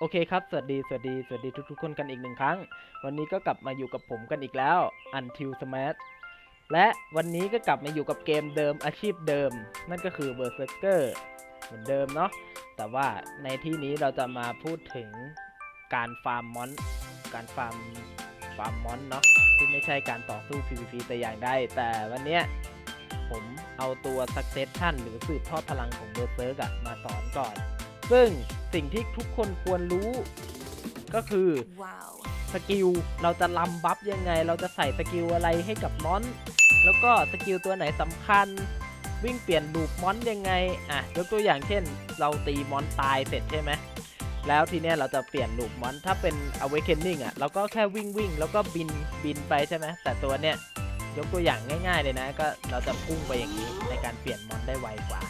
โอเคครับ สวัสดี สวัสดี สวัสดีทุกๆคนกันอีกหนึ่งครั้ง วันนี้ก็กลับมาอยู่กับผมกันอีกแล้ว Until Smash และวันนี้ก็กลับมาอยู่กับเกมเดิมอาชีพเดิม นั่นก็คือ Berserker เหมือนเดิมเนาะ แต่ว่าในที่นี้เราจะมาพูดถึงการฟาร์มมอน การฟาร์ม ฟาร์มมอนเนาะ ที่ไม่ใช่การต่อสู้ PVP แต่อย่างใด แต่วันเนี้ยผมเอาตัว Succession หรือสืบทอดพลังของ Berserk อะมาสอนก่อน ซึ่งสิ่งที่ทุกคนควรรู้ ก็คือ Wow. สกิลเราจะลำบัฟยังไง เราจะใส่สกิลอะไรให้กับมอน แล้วก็สกิลตัวไหนสำคัญ วิ่งเปลี่ยนลูปมอนยังไง อะยกตัวอย่างเช่น เราตีมอนตายเสร็จใช่ไหมแล้วทีเนี้ยเราจะเปลี่ยนลูปมอนถ้าเป็น awakening อะเราก็แค่วิ่งวิ่งแล้วก็บินบินไปใช่ไหมแต่ตัวเนี้ยยกตัวอย่างง่ายๆเลยนะก็เราจะพุ่งไปอย่างนี้ในการเปลี่ยนมอนได้ไวกว่า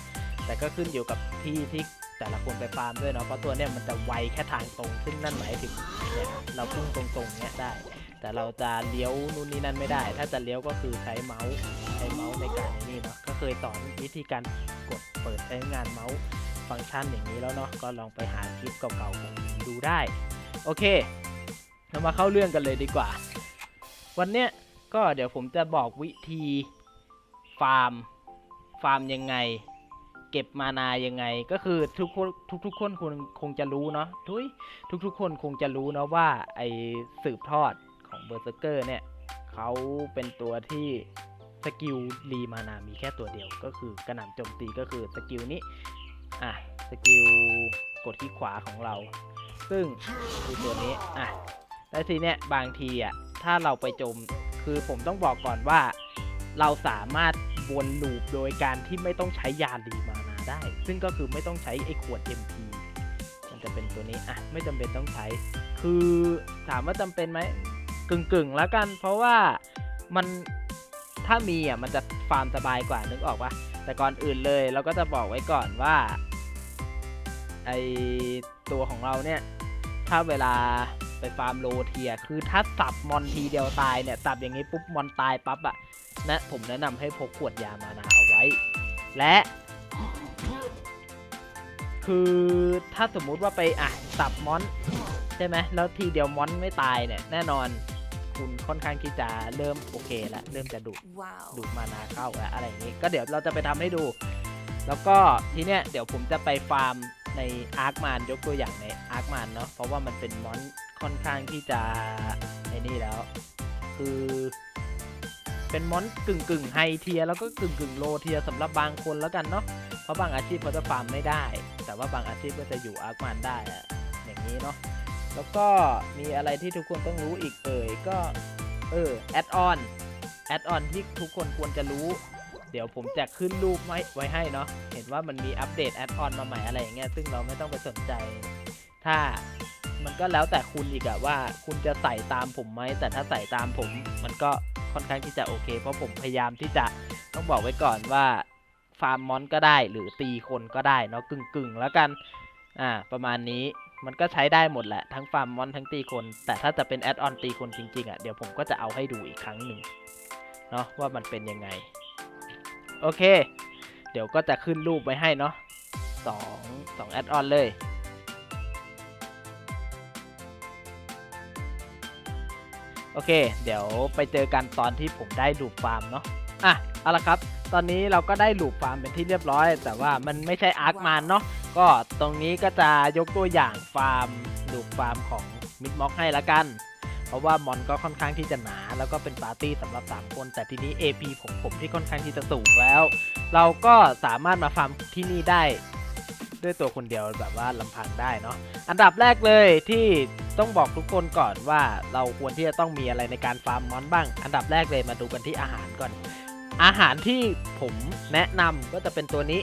แต่ก็ขึ้นอยู่กับที่ที่ แต่ละคนไปฟาร์มด้วยเนาะเพราะตัวเนี้ยมันจะไวแค่ทางตรง ซึ่งนั่นหมายถึงเนี่ยเราพุ่งตรงๆเนี้ยได้ แต่เราจะเลี้ยวนู่นนี่นั่นไม่ได้ ถ้าจะเลี้ยวก็คือใช้เมาส์ใช้เมาส์ในการนี่เนาะก็เคยสอนวิธีการกดเปิดใช้งานเมาส์ฟังก์ชันอย่างนี้แล้วเนาะก็ลองไปหาคลิปเก่าๆของดูได้ โอเคเรามาเข้าเรื่องกันเลยดีกว่า วันเนี้ยก็เดี๋ยวผมจะบอกวิธีฟาร์มฟาร์มยังไง เก็บมานายังไง ก็คือทุกคนทุกคนคงคงจะรู้เนาะทุยทุกๆคนคงจะรู้เนาะว่าไอสืบทอดของเบอร์เซอร์เกอร์เนี่ยเขาเป็นตัวที่สกิลรีมานามีแค่ตัวเดียวก็คือกระหน่ำโจมตีก็คือสกิลนี้อะสกิลกดที่ขวาของเรา ซึ่งคือตัวนี้อะแล้วทีเนี้ยบางทีอะถ้าเราไปจมคือผมต้องบอกก่อนว่า เราสามารถ วนลูปโดยการที่ไม่ต้องใช้ยารีมานาได้ ซึ่งก็คือไม่ต้องใช้ไอ้ขวด MP มันจะเป็นตัวนี้อะไม่จำเป็นต้องใช้ คือถามว่าจำเป็นไหมกึ่งกึ่งๆแล้วกัน เพราะว่ามันถ้ามีอะมันจะฟาร์มสบายกว่านึกออกปะแต่ก่อนอื่นเลยเราก็จะบอกไว้ก่อนว่าไอตัวของเราเนี่ยถ้าเวลาไปฟาร์มโลเทีย คือถ้าสับมอนทีเดียวตายเนี่ยสับอย่างนี้ปุ๊บมอนตายปั๊บอะ นะผมแนะนำให้พกขวดยามานาเอาไว้ และ คือถ้าสมมุติว่าไปอะสับมอนใช่ไหมแล้วทีเดียวมอนไม่ตายเนี่ยแน่นอนคุณค่อนข้างที่จะเริ่มโอเคแล้วเริ่มจะดุ Wow. ดูดมานาเข้าแล้วอะไรอย่างนี้ ก็เดี๋ยวเราจะไปทำให้ดู แล้วก็ทีเนี้ยเดี๋ยวผมจะไปฟาร์มในอาร์คมานยกตัวอย่างในอาร์คมานเนาะเพราะว่ามันเป็นมอนค่อนข้างที่จะไอ้นี่แล้ว คือ เป็นมอนกึ่งกึ่งไฮเทียแล้วก็กึ่งกึ่งโลเทียสำหรับบางคนแล้วกันเนาะเพราะบางอาชีพเขาจะฟาร์มไม่ได้ แต่ว่าบางอาชีพก็จะอยู่อาร์คมานได้อะอย่างนี้เนาะแล้วก็มีอะไรที่ทุกคนต้องรู้อีกเอ่ยก็เออแอดออนแอดออนที่ทุกคนควรจะรู้ เดี๋ยวผมจะขึ้นรูปไว้ไว้ให้เนาะเห็นว่ามันมีอัปเดตแอดออนมาใหม่อะไรอย่างเงี้ยซึ่งเราไม่ต้องไปสนใจ ถ้ามันก็แล้วแต่คุณอีกอะว่า คุณจะใส่ตามผมไหมแต่ถ้าใส่ตามผม มันก็ ค่อนข้างที่จะโอเค เพราะผมพยายามที่จะต้องบอกไว้ก่อนว่าฟาร์มมอนก็ได้หรือตีคนก็ได้เนาะกึ่งกึ่งๆแล้วกันอ่าประมาณนี้มันก็ใช้ได้หมดแหละทั้งฟาร์มมอนทั้งตีคน แต่ถ้าจะเป็นแอดออนตีคนจริงๆอะ่ะเดี๋ยวผมก็จะเอาให้ดูอีกครั้งหนึ่งเนาะว่ามันเป็นยังไง โอเค เดี๋ยวก็จะขึ้นรูปไว้ให้เนาะสองสองแอดออนเลย โอเค เดี๋ยวไปเจอกันตอนที่ผมได้ลูปฟาร์มเนาะอะเอาละครับ ตอนนี้เราก็ได้ลูปฟาร์มเป็นที่เรียบร้อย แต่ว่ามันไม่ใช่อาร์คมานเนาะก็ตรงนี้ก็จะยกตัวอย่างฟาร์มลูปฟาร์มของมิดม็อกให้ละกัน เพราะว่ามอนก็ค่อนข้างที่จะหนา แล้วก็เป็นปาร์ตี้สำหรับ 3 คน แต่ทีนี้ AP ของผมที่ค่อนข้างที่จะสูงแล้ว เราก็สามารถมาฟาร์มที่นี่ได้ ด้วยตัวคนเดียวแบบว่าลำพังได้เนาะอันดับแรกเลยที่ต้องบอกทุกคนก่อนว่าเราควรที่จะต้องมีอะไรในการฟาร์มมอนบ้าง อันดับแรกเลยมาดูกันที่อาหารก่อน อาหารที่ผมแนะนำก็จะเป็นตัวนี้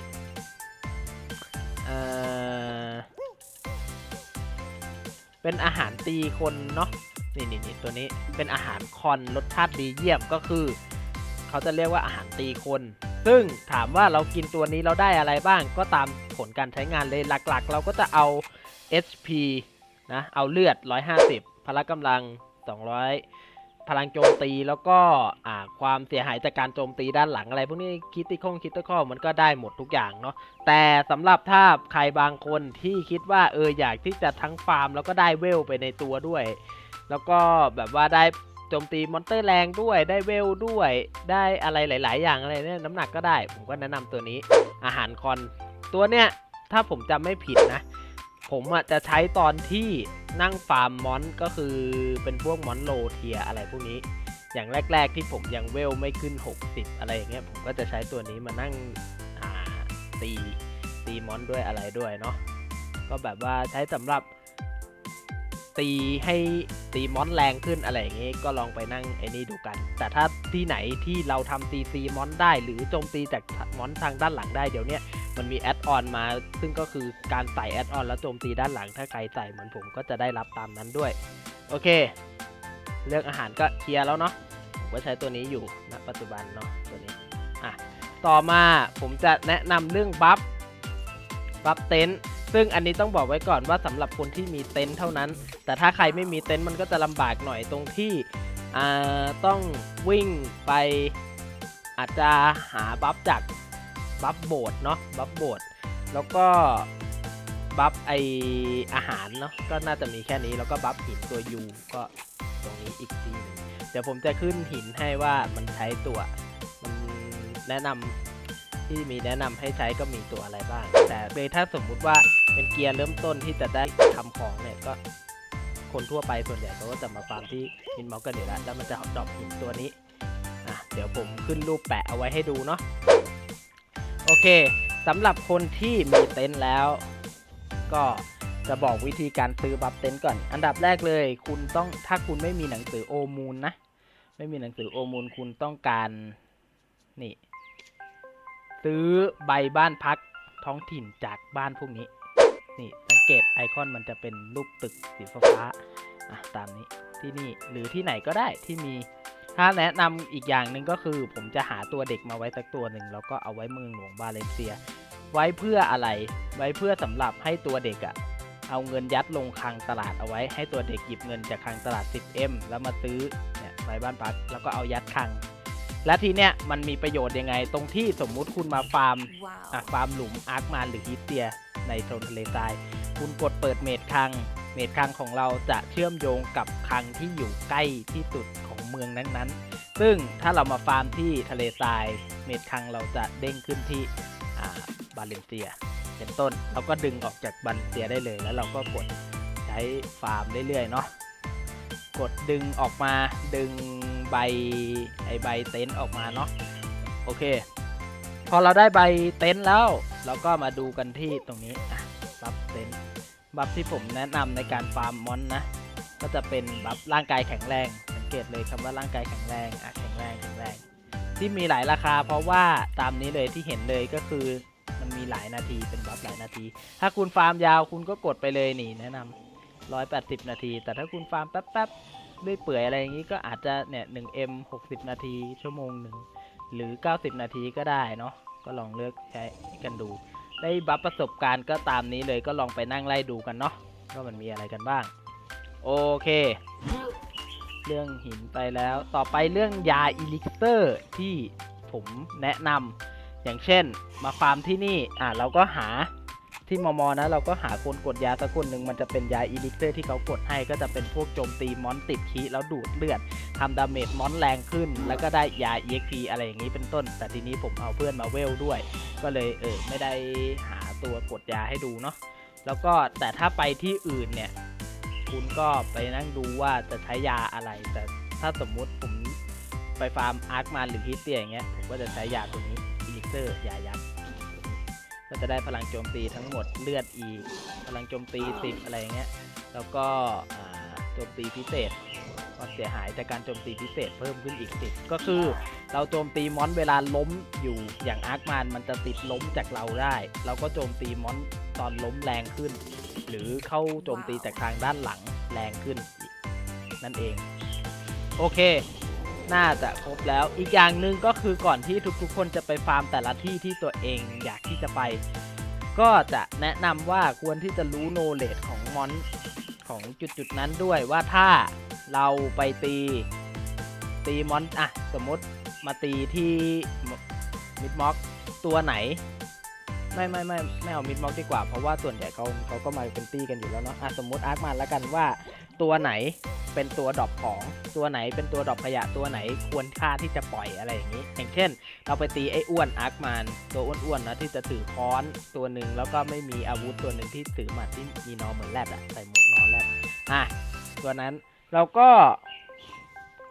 เออเป็นอาหารตีคนเนาะนี่นี่นี่ตัวนี้เป็นอาหารคอนรสชาติดีเยี่ยมก็คือ เขาจะเรียกว่าอาหารตีคน ซึ่งถามว่าเรากินตัวนี้เราได้อะไรบ้าง ก็ตามผลการใช้งานเลยหลักๆ เราก็จะเอา HP นะ เอาเลือด 150 พละกำลัง 200 พลังโจมตีแล้วก็ความเสียหายจากการโจมตีด้านหลังอะไร พวกนี้คิดติคงคิดตะข้อมันก็ได้หมดทุกอย่างเนาะแต่สำหรับถ้าใครบางคนที่คิดว่าเอออยากที่จะทั้งฟาร์ม แล้วก็ได้เวลไปในตัวด้วย แล้วก็แบบว่าได้ โจมตีมอนเตอร์แรงด้วยได้เวลด้วย ได้อะไรหลาย ๆ อย่างอะไรเนี่ยน้ำหนักก็ได้ ผมก็แนะนำตัวนี้อาหารคอนตัวเนี้ยถ้าผมจำไม่ผิดนะ ผมอะจะใช้ตอนที่นั่งฟาร์มมอนก็คือเป็นพวกมอนโลเทียอะไรพวกนี้ อย่างแรก ๆ ที่ผมยังเวลไม่ขึ้น 60 อะไรอย่างเงี้ยผมก็จะใช้ตัวนี้มานั่งตีตีมอนด้วยอะไรด้วยเนาะก็แบบว่าใช้สำหรับ ตีให้ตีมอนแรงขึ้นอะไรอย่างงี้ก็ลองไปนั่งไอ้นี่ดูกัน แต่ถ้าที่ไหนที่เราทำตีซีมอนได้ หรือโจมตีจากมอนทางด้านหลังได้เดี๋ยวนี้มันมีแอดออนมา ซึ่งก็คือการใส่แอดออนแล้วโจมตีด้านหลัง ถ้าใครใส่เหมือนผมก็จะได้รับตามนั้นด้วย โอเค เรื่องอาหารก็เคลียร์แล้วเนาะผมก็ใช้ตัวนี้อยู่ณปัจจุบันเนาะตัวนี้อะต่อมาผมจะแนะนำเรื่องบัฟบัฟเต็นท์ ซึ่งอันนี้ต้องบอกไว้ก่อนว่าสำหรับคนที่มีเต็นท์เท่านั้น แต่ถ้าใครไม่มีเต็นท์มันก็จะลำบากหน่อยตรงที่ต้องวิ่งไปอาจจะหาบัฟจากบัฟโบดเนาะบัฟโบดแล้วก็บัฟไออาหารเนาะก็น่าจะมีแค่นี้แล้วก็บัฟหินตัวยูก็ตรงนี้อีกทีหนึงเดี๋ยวผมจะขึ้นหินให้ว่ามันใช้ตัวมันแนะนำ ที่มีแนะนำให้ใช้ก็มีตัวอะไรบ้าง แต่ถ้าสมมุติว่าเป็นเกียร์เริ่มต้นที่จะได้ทำของเนี่ยก็คนทั่วไปส่วนใหญ่เขาก็จะมาฟาร์มที่หินมาส์กันอยู่แล้วแล้วมันจะดรอปหินตัวนี้อะเดี๋ยวผมขึ้นรูปแปะเอาไว้ให้ดูเนาะโอเคสำหรับคนที่มีเต็นท์แล้ว ก็จะบอกวิธีการซื้อบัฟเต็นท์ก่อน อันดับแรกเลย คุณต้องถ้าคุณไม่มีหนังสือโอมูลนะ ไม่มีหนังสือโอมูลคุณต้องการนี่ ซื้อใบบ้านพักท้องถิ่นจากบ้านพวกนี้ นี่สังเกตไอคอนมันจะเป็นรูปตึกสีฟ้าอะตามนี้ที่นี่หรือที่ไหนก็ได้ที่มี ถ้าแนะนำอีกอย่างหนึ่งก็คือ ผมจะหาตัวเด็กมาไว้สักตัวหนึ่งแล้วก็เอาไว้เมืองหลวงบาเลนเซีย ไว้เพื่ออะไร ไว้เพื่อสำหรับให้ตัวเด็กอะเอาเงินยัดลงคลังตลาดเอาไว้ ให้ตัวเด็กหยิบเงินจากคลังตลาด 10M แล้วมาซื้อเนี่ยใบบ้านพักแล้วก็เอายัดคลัง และทีเนี้ยมันมีประโยชน์ยังไง ตรงที่สมมุติคุณมาฟาร์มอะฟาร์มหลุมอาร์คมานหรือฮิตเตีย ในโซนทะเลทราย คุณกดเปิดเมดคลัง เมดคลังของเราจะเชื่อมโยงกับคลังที่อยู่ใกล้ที่สุดของเมืองนั้นๆ ซึ่งถ้าเรามาฟาร์มที่ทะเลทราย เมดคลังเราจะเด้งขึ้นที่อ่าบาเลนเซีย เป็นต้น เราก็ดึงออกจากบาเลนเซียได้เลย แล้วเราก็กดใช้ฟาร์มเรื่อยๆเนาะ กดดึงออกมาดึงใบไอใบเต็นท์ออกมาเนาะโอเค พอเราได้ใบเต็นท์แล้ว เราก็มาดูกันที่ตรงนี้บัฟเต็นท์บัฟที่ผมแนะนำในการฟาร์มมอนนะ ก็จะเป็นบัฟร่างกายแข็งแรง สังเกตเลยคำว่าร่างกายแข็งแรงอะแข็งแรงแข็งแรง ที่มีหลายราคา เพราะว่าตามนี้เลยที่เห็นเลยก็คือมันมีหลายนาทีเป็นบัฟหลายนาที ถ้าคุณฟาร์มยาวคุณก็กดไปเลยนี่แนะนำ 180 นาที แต่ถ้าคุณฟาร์มแป๊บๆเรื่อยเปื่อยอะไรอย่างนี้ก็อาจจะเนี่ย 1M 60 นาที ชั่วโมงหนึ่งหรือ 90 นาทีก็ได้เนาะก็ลองเลือกใช้กันดู ได้บัฟประสบการณ์ก็ตามนี้เลยก็ลองไปนั่งไล่ดูกันเนาะว่ามันมีอะไรกันบ้าง โอเค เรื่องหินไปแล้ว ต่อไปเรื่องยาอีลิกเตอร์ที่ผมแนะนำอย่างเช่นมาฟาร์มที่นี่อะเราก็หา ที่มอมอนะเราก็หาคนกดยาสักคนหนึ่งมันจะเป็นยาอีลิกเตอร์ที่เขากดให้ก็จะเป็นพวกโจมตีมอนติดคีแล้วดูดเลือดทำดาเมจมอนแรงขึ้น แล้วก็ได้ยา EXP อะไรอย่างนี้เป็นต้น แต่ทีนี้ผมเอาเพื่อนมาเวลด้วย ก็เลยเออไม่ได้หาตัวกดยาให้ดูเนาะแล้วก็แต่ถ้าไปที่อื่นเนี่ย คุณก็ไปนั่งดูว่าจะใช้ยาอะไร แต่ถ้าสมมุติผมไปฟาร์มอาร์คมันหรือฮิตเตียอย่างเงี้ยผมก็จะใช้ยาตัวนี้อิลิกเซอร์ยายักษ ก็จะได้พลังโจมตีทั้งหมดเลือดอีก พลังโจมตี 10 อะไรเงี้ย แล้วก็โจมตีพิเศษความเสียหายจากการโจมตีพิเศษเพิ่มขึ้นอีกสิก็คือเราโจมตีมอนเวลาล้มอยู่อย่างอาร์คมานมันจะติดล้มจากเราได้ เราก็โจมตีมอนตอนล้มแรงขึ้น หรือเข้าโจมตีจากทางด้านหลังแรงขึ้นนั่นเอง โอเค น่าจะครบแล้ว อีกอย่างหนึ่งก็คือก่อนที่ทุกๆ คนจะไปฟาร์มแต่ละที่ที่ตัวเองอยากที่จะไป ก็จะแนะนำว่าควรที่จะรู้โนเลดของมอนของจุดๆนั้นด้วยว่าถ้าเราไปตีตีมอนอะสมมติมาตีที่มิดม็อกตัวไหน ไม่ไม่ไม่ไม่เอามิดม็อกดีกว่า เพราะว่าส่วนใหญ่เขาเขาก็มาเป็นตีกันอยู่แล้วเนาะอะสมมติอาร์คมาแล้วกันว่าตัวไหน เป็นตัวดรอปของตัวไหนเป็นตัวดรอปขยะตัวไหนควรค่าที่จะปล่อยอะไรอย่างนี้ อย่างเช่น เราไปตีไอ้อ้วนอาร์คมานตัวอ้วนๆนะที่จะถือค้อนตัวหนึ่งแล้วก็ไม่มีอาวุธตัวหนึ่งที่ถือหมัดที่มีนอเหมือนแรดอะใส่หมวกนอแรดอะตัวนั้นเราก็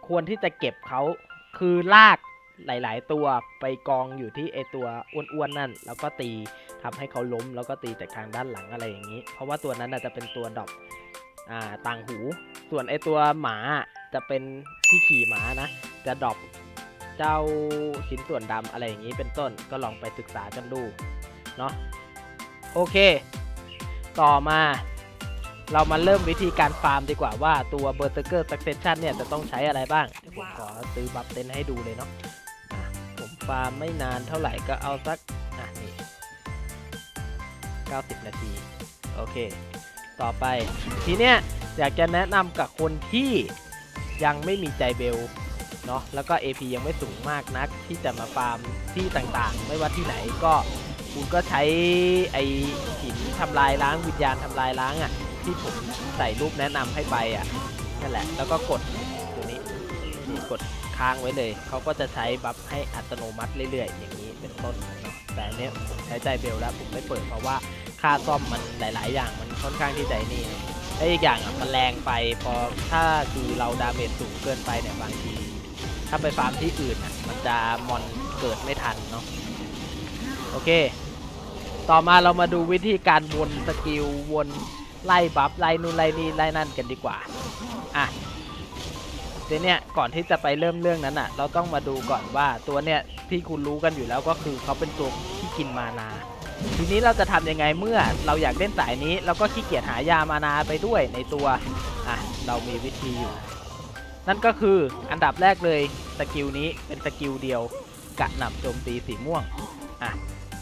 ควรที่จะเก็บเขาคือลากหลาย ๆ ตัวไปกองอยู่ที่ไอตัวอ้วนๆนั่น แล้วก็ตีทำให้เขาล้มแล้วก็ตีจากทางด้านหลังอะไรอย่างนี้ เพราะว่าตัวนั้นน่ะจะเป็นตัวดรอป อ่าต่างหู ส่วนไอตัวหมาจะเป็นที่ขี่หมานะจะดรอปเจ้าชิ้นส่วนดำอะไรอย่างนี้เป็นต้นก็ลองไปศึกษากันดูเนาะโอเค ต่อมาเรามาเริ่มวิธีการฟาร์มดีกว่าว่าตัว b e r s e r k e r Succession เนี่ยจะต้องใช้อะไรบ้างเดี๋ยวผมขอซื้อบัฟเต็นท์ให้ดูเลยเนาะอะผมฟาร์มไม่นานเท่าไหร่ก็เอาสักอะนี่90 นาที โอเค ต่อไป ทีเนี้ยอยากจะแนะนำกับคนที่ยังไม่มีใจเบลเนาะแล้วก็ AP ยังไม่สูงมากนัก ที่จะมาฟาร์มที่ต่างๆ ไม่ว่าที่ไหนก็คุณก็ใช้ไอหินทำลายล้างวิญญาณทำลายล้างอะ่ะที่ผมใส่รูปแนะนำให้ไปอะ่ะนั่นแหละแล้วก็กดตัวนี้นี่กดค้างไว้เลย เขาก็จะใช้บัฟให้อัตโนมัติเรื่อยๆ อย่างนี้เป็นต้นแต่เนี้ยผมใช้ใจเบลแล้วผมไม่เปิดเพราะว่า ค่าซ่อมมันหลาย ๆ อย่างมันค่อนข้างที่ใจนี่และอีกอย่างอะมันแรงไปพอถ้าคือเราดาเมจสูงเกินไปเนี่ยบางที ถ้าไปฟาร์มที่อื่นอะมันจะมอนเกิดไม่ทันเนาะโอเค ต่อมาเรามาดูวิธีการวนสกิลวนไล่บัฟไล่นู่นไล่นี่ไล่นั่นกันดีกว่าอะเดี๋ยวนี้ก่อนที่จะไปเริ่มเรื่องนั้นอะ เราต้องมาดูก่อนว่าตัวเนี้ยที่คุณรู้กันอยู่แล้วก็คือเขาเป็นตัวที่กินมานา ทีนี้เราจะทำยังไงเมื่อเราอยากเล่นสายนี้เราก็ขี้เกียจหายามานาไปด้วยในตัวอะเรามีวิธีอยู่ นั่นก็คืออันดับแรกเลยสกิลนี้เป็นสกิลเดียวกระหน่ำโจมตีสีม่วงอะ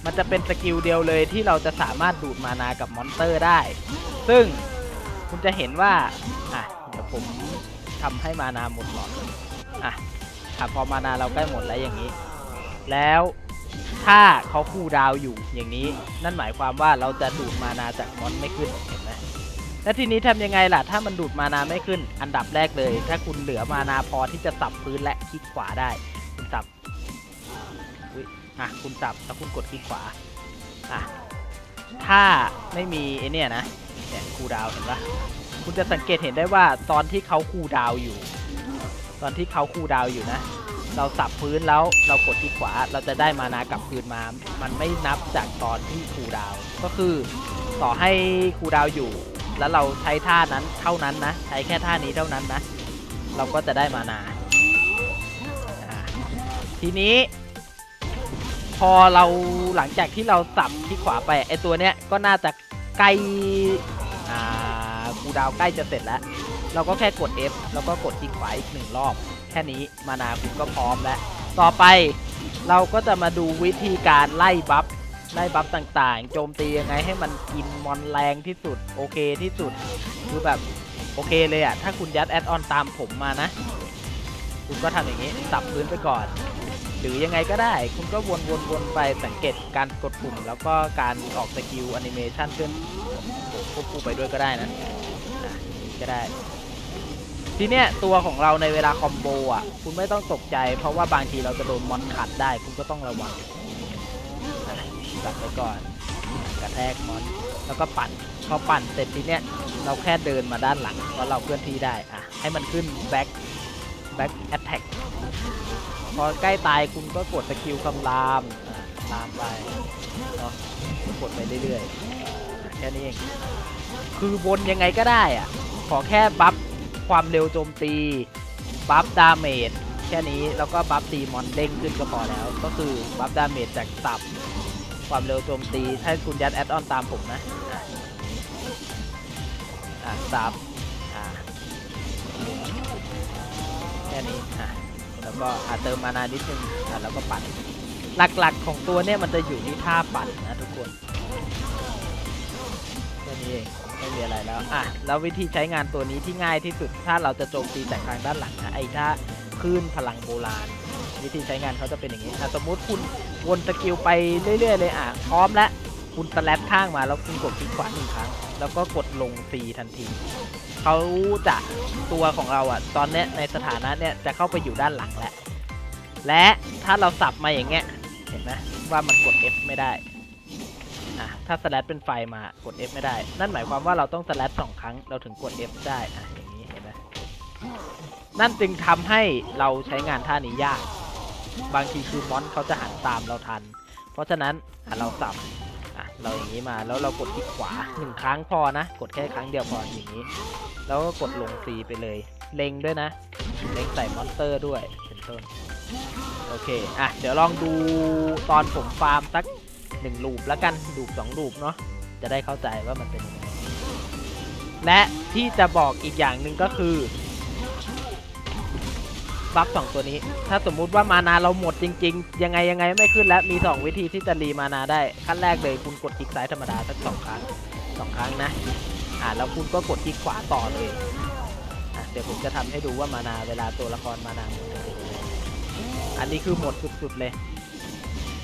มันจะเป็นสกิลเดียวเลยที่เราจะสามารถดูดมานากับมอนเตอร์ได้ ซึ่งคุณจะเห็นว่าอะเดี๋ยวผมทำให้มานาหมดหลอดอะอะพอมานาเราใกล้หมดแล้วอย่างนี้ แล้ว ถ้าเขาคูลดาวอยู่อย่างนี้ นั่นหมายความว่าเราจะดูดมานาจากมอนไม่ขึ้นเห็นไหมแล้วทีนี้ทำยังไงล่ะ ถ้ามันดูดมานาไม่ขึ้น อันดับแรกเลย ถ้าคุณเหลือมานาพอที่จะสับพื้นและคลิกขวาได้ คุณสับอุ๊ยอะคุณสับแล้วคุณกดคลิกขวาอะถ้าไม่มีไอเนี่ยนะเนี่ยคูลดาวเห็นปะคุณจะสังเกตเห็นได้ว่าตอนที่เขาคูลดาวอยู่ ตอนที่เขาคูลดาวอยู่นะ เราสับพื้นแล้วเรากดที่ขวาเราจะได้มานากลับคืนมา มันไม่นับจากตอนที่คูดาวก็คือต่อให้คูดาวอยู่ แล้วเราใช้ท่านั้นเท่านั้นนะ ใช้แค่ท่านี้เท่านั้นนะ เราก็จะได้มานา ทีนี้ พอเราหลังจากที่เราสับที่ขวาไปไอตัวเนี้ยก็น่าจะใกล้อ่าคูดาวใกล้จะเสร็จแล้ว เราก็แค่กด F แล้วก็กดที่ขวาอีกหนึ่งรอบ แค่นี้มานาคุณก็พร้อมแล้ว ต่อไปเราก็จะมาดูวิธีการไล่บัฟไล่บัฟต่างๆ โจมตียังไงให้มันกินมอนแรงที่สุด โอเคที่สุด คือแบบโอเคเลยอะถ้าคุณยัดแอดออนตามผมมานะ คุณก็ทำอย่างนี้สับพื้นไปก่อน หรือยังไงก็ได้ คุณก็วนๆๆไปสังเกตการกดปุ่ม แล้วก็การออกสกิลแอนิเมชันขึ้นควบคู่ไปด้วยก็ได้นะอะก็ได้ ทีเนี้ยตัวของเราในเวลาคอมโบอะ คุณไม่ต้องตกใจ เพราะว่าบางทีเราจะโดนมอนขัดได้ คุณก็ต้องระวังจับไปก่อน กระแทกมอน แล้วก็ปั่นพอปั่นเสร็จทีเนี้ยเราแค่เดินมาด้านหลังเพราะเราเคลื่อนที่ได้อะให้มันขึ้น back back attack พอใกล้ตายคุณก็กดสกิลคำรามอะตามไปเนาะกดไปเรื่อยๆแค่นี้เอง คือวนยังไงก็ได้อะ ขอแค่บัฟ ความเร็วโจมตี บัฟดาเมจแค่นี้แล้วก็บัฟตีมอนเด้งขึ้นก็พอแล้ว ก็คือบัฟดาเมจจากสับ ความเร็วโจมตี ถ้าคุณยัดแอดออนตามผมนะอะซับอะแค่นี้อะแล้วก็อาเติมมานานิดนึงอะแล้วก็ปั่นหลักๆของตัวเนี่ยมันจะอยู่ที่ท่าปั่นนะทุกคน อะไรแล้วอะแล้ววิธีใช้งานตัวนี้ที่ง่ายที่สุด ถ้าเราจะโจมตีจากทางด้านหลังนะไอ้ท่าคลื่นพลังโบราณ วิธีใช้งานเขาจะเป็นอย่างนี้อะสมมติคุณวนสกิลไปเรื่อยๆเลยอะพร้อมแล้วคุณสแลปข้างมาแล้วคุณกดคลิกขวาหนึ่งครั้ง แล้วก็กดลงฟรีทันทีเขาจะตัวของเราอะ ตอนเนี้ยในสถานะเนี้ยจะเข้าไปอยู่ด้านหลังแล้วและถ้าเราสับมาอย่างเงี้ยเห็นไหมว่ามันกด F ไม่ได้ อะถ้าสแลชเป็นไฟมากด F ไม่ได้ นั่นหมายความว่าเราต้องสแลชสองครั้งเราถึงกด F ได้อะอย่างนี้เห็นไหมนั่นจึงทำให้เราใช้งานท่านี้ยาก บางทีคือมอนเขาจะหันตามเราทัน เพราะฉะนั้นอ่เราสับอะเราอย่างนี้มาแล้วเรากดคลิกขวาหนึ่งครั้งพอนะ กดแค่ครั้งเดียวพออย่างนี้ แล้วก็กดลงฟรีไปเลย เล็งด้วยนะ เล็งใส่มอนสเตอร์ด้วยเป็นต้นโอเค อะ เดี๋ยวลองดูตอนผมฟาร์มสัก หนึ่งลูปแล้วกันลูปสองลูปเนาะจะได้เข้าใจว่ามันเป็นยังไงและที่จะบอกอีกอย่างหนึ่งก็คือบัฟสองตัวนี้ ถ้าสมมุติว่ามานาเราหมดจริง ๆ ยังไงยังไงไม่ขึ้นแล้วมี 2 วิธีที่จะรีมานาได้ ขั้นแรกเลยคุณกดคลิกซ้ายธรรมดาสักสองครั้งสองครั้งนะอ่าแล้วคุณก็กดคลิกขวาต่อเลยอะเดี๋ยวผมจะทำให้ดูว่ามานาเวลาตัวละครมานาหมดเป็นยังไงอันนี้คือหมดสุดๆเลย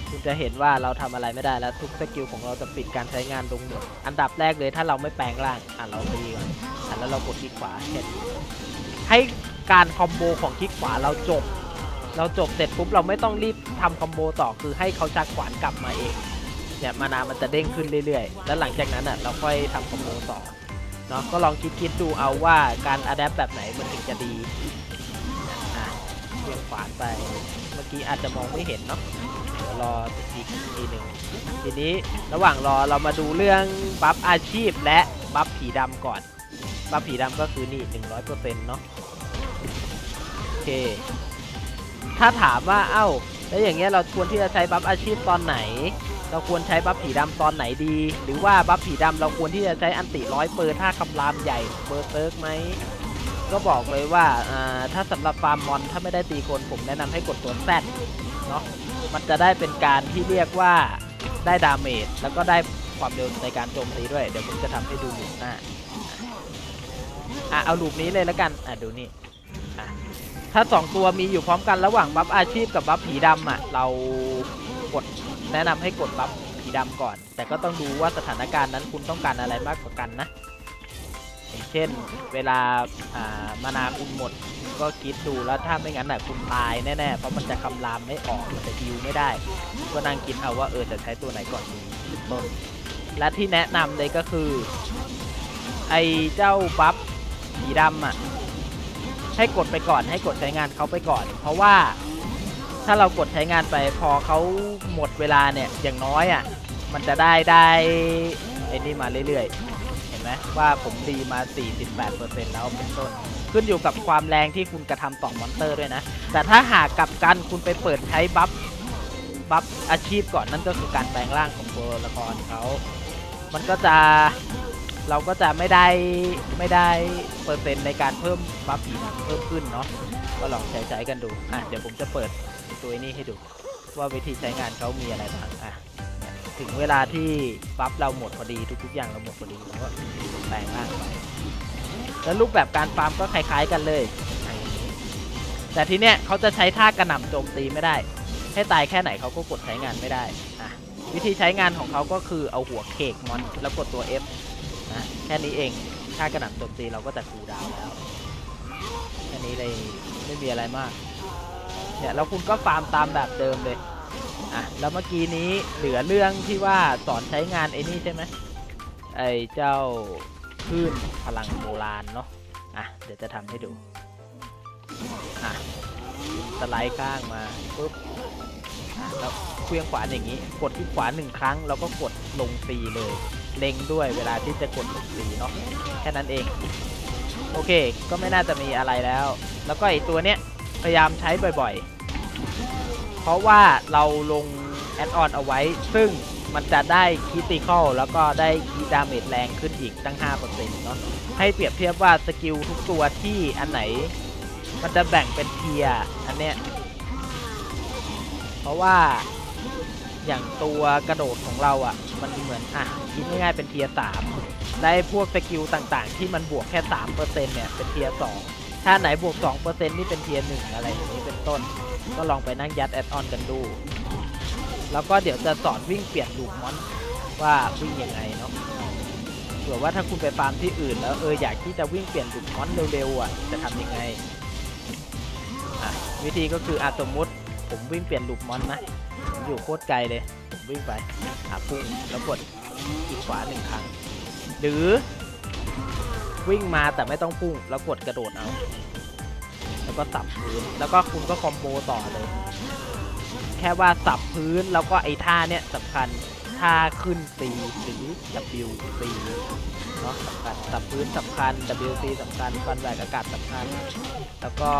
คุณจะเห็นว่าเราทำอะไรไม่ได้แล้วทุกสกิลของเราจะปิดการใช้งานลงหมดอันดับแรกเลยถ้าเราไม่แปลงร่างอะเราตีก่อนอะแล้วเรากดคลิกขวาแค่นให้การคอมโบของคลิกขวาเราจบ เราจบเสร็จปุ๊บเราไม่ต้องรีบทำคอมโบต่อคือให้เขาชักขวานกลับมาเองเนี่ยมานามันจะเด้งขึ้นเรื่อยๆ แล้วหลังจากนั้นอะเราค่อยทำคอมโบต่อเนาะก็ลองคิดคิดๆดูเอาว่าการอัดแอปแบบไหนมันถึงจะดีอะเวียงขวานไป เมื่อกี้อาจจะมองไม่เห็นเนาะ เดี๋ยวรออีกทีหนึ่งทีนี้ระหว่างรอเรามาดูเรื่องบัฟอาชีพและบัฟผีดำก่อน บัฟผีดำก็คือนี่100%เนาะโอเค ถ้าถามว่าเอ้า แล้วอย่างเงี้ยเราควรที่จะใช้บัฟอาชีพตอนไหน เราควรใช้บัฟผีดำตอนไหนดี หรือว่าบัฟผีดำเราควรที่จะใช้อันติร้อยเปอร์ถ้าคำรามใหญ่เบอร์เซิร์กไหมก็บอกเลยว่าอ่าถ้าสำหรับฟาร์มมอนถ้าไม่ได้ตีคนผมแนะนำให้กดตัวแซดเนาะ มันจะได้เป็นการที่เรียกว่าได้ดาเมจแล้วก็ได้ความเร็วในการโจมตีด้วย เดี๋ยวผมจะทำให้ดูลูปหน้าอะเอาลูปนี้เลยแล้วกันอะดูนี่อะถ้าสองตัวมีอยู่พร้อมกันระหว่างบัฟอาชีพกับบัฟผีดำอะเรากดแนะนำให้กดบัฟผีดำก่อน แต่ก็ต้องดูว่าสถานการณ์นั้นคุณต้องการอะไรมากกว่ากันนะ อย่างเช่น เวลาอ่ามานาคุณหมดก็คิดดูแล้วถ้าไม่งั้นน่ะคุณตายแน่ๆ เพราะมันจะคำรามไม่ออกมันจะฮิวไม่ได้ ก็นั่งคิดเอาว่าเออจะใช้ตัวไหนก่อนดีต้นและที่แนะนำเลยก็คือ ไอ้เจ้าบัฟสีดำอะให้กดไปก่อนให้กดใช้งานเขาไปก่อน เพราะว่าถ้าเรากดใช้งานไปพอเขาหมดเวลาเนี่ยอย่างน้อยอะมันจะได้ได้ไอ้นี่มาเรื่อยๆ ไหมว่าผมดีมา 48%แล้วเป็นต้น ขึ้นอยู่กับความแรงที่คุณกระทำต่อมอนเตอร์ด้วยนะ แต่ถ้าหากกลับกันคุณไปเปิดใช้บัฟบัฟอาชีพก่อนนั่นก็คือการแปลงร่างของตัวละครเขามันก็จะเราก็จะไม่ได้ไม่ได้เปอร์เซ็นต์ในการเพิ่มบัฟผีเพิ่มขึ้นเนาะก็ลองใช้ใช้กันดูอะเดี๋ยวผมจะเปิดตัวนี้ให้ดู ว่าวิธีใช้งานเขามีอะไรบ้างอะ ถึงเวลาที่บัฟเราหมดพอดีทุกๆอย่างเราหมดพอดีเราก็แปลงร่างไปแล้วรูปแบบการฟาร์มก็คล้าย ๆกันเลยแต่ทีเนี้ยเขาจะใช้ท่ากระหน่ำโจมตีไม่ได้ ให้ตายแค่ไหนเขาก็กดใช้งานไม่ได้อะวิธีใช้งานของเขาก็คือเอาหัวเคกมอนแล้วกดตัว F นะแค่นี้เองท่ากระหน่ำโจมตีเราก็จะคูดาวแล้วแค่นี้เลยไม่มีอะไรมากเนี่ยแล้วคุณก็ฟาร์มตามแบบเดิมเลย อะแล้วเมื่อกี้นี้เหลือเรื่องที่ว่าสอนใช้งานไอ้นี่ใช่ไหมไอ้เจ้าคลื่นพลังโบราณเนาะอะเดี๋ยวจะทำให้ดูอะสไลด์ข้างมาปุ๊บแล้วเคลื่องขวาอย่างนี้ กดที่ขวาหนึ่งครั้ง แล้วก็กดลงฟรีเลย เล็งด้วยเวลาที่จะกดลงฟรีเนาะแค่นั้นเอง โอเค ก็ไม่น่าจะมีอะไรแล้ว แล้วก็ไอตัวเนี้ยพยายามใช้บ่อยๆ ราะว่าเราลงแอดออนเอาไว้ ซึ่งมันจะได้คิติคอลแล้วก็ได้คีดาเมจแรงขึ้นอีกตั้ง 5%เนาะให้เปรียบเทียบว่าสกิลทุกตัวที่อันไหน มันจะแบ่งเป็นเทียอันเนี้ย เพราะว่าอย่างตัวกระโดดของเราอะ่ะ มันเหมือนอะคิดง่ายๆเป็นเทียสามได้พวกสกิลต่างๆ ที่มันบวกแค่3%เนี่ยเป็นเทียสองถ้าไหนบวก2%นี่เป็นเทียหนึ่งอะไรอย่างนี้เป็นต้น ก็ลองไปนั่งยัดแอดออนกันดู แล้วก็เดี๋ยวจะสอนวิ่งเปลี่ยนลูกมอนว่าวิ่งยังไงเนาะเผื่อว่าถ้าคุณไปฟาร์มที่อื่นแล้วเอออยากที่จะวิ่งเปลี่ยนลูกมอนเร็วๆอะจะทำยังไงอะวิธีก็คืออะสมมุติผมวิ่งเปลี่ยนลูกมอนนะผมอยู่โคตรไกลเลยผมวิ่งไปหาพุ่งแล้วกดอีกขวาหนึ่งครั้ง หรือวิ่งมาแต่ไม่ต้องพุ่งแล้วกดกระโดดเอา ก็สับพื้น แล้วก็คุณก็คอมโบต่อเลย แค่ว่าสับพื้นแล้วก็ไอ้ท่าเนี่ยสำคัญท่าขึ้น C หรือ W C เนาะสำคัญสับพื้นสำคัญ W C สำคัญฟันแหวกอากาศสำคัญ แล้วก็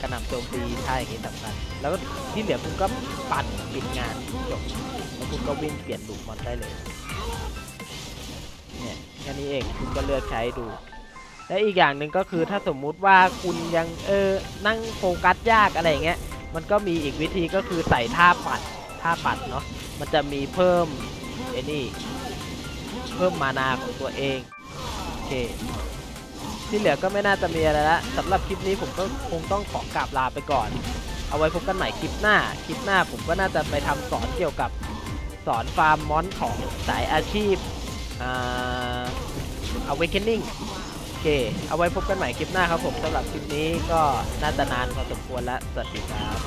กระหน่ำโจมตีท่าอย่างนี้สำคัญ แล้วก็ที่เหลือคุณก็ปั่นปิดงานจบแล้วคุณก็วิ่งเปลี่ยนลูกมันได้เลยเนี่ยแค่นี้เองคุณก็เลือกใช้ดู และอีกอย่างหนึ่งก็คือถ้าสมมุติว่าคุณยังเออนั่งโฟกัสยากอะไรอย่างเงี้ยมันก็มีอีกวิธีก็คือใส่ท่าปัดท่าปัดเนาะมันจะมีเพิ่มไอ้นี่เพิ่มมานาของตัวเองโอเคที่เหลือก็ไม่น่าจะมีอะไรละสำหรับคลิปนี้ผมก็คงต้องขอกราบลาไปก่อน เอาไว้พบกันใหม่คลิปหน้า คลิปหน้าผมก็น่าจะไปทำสอนเกี่ยวกับสอนฟาร์มมอนของสายอาชีพอ่า Awakening เค เอาไว้พบกันใหม่คลิปหน้าครับผมสำหรับคลิปนี้ก็น่าจะนานพอสมควรแล้วสวัสดีครับ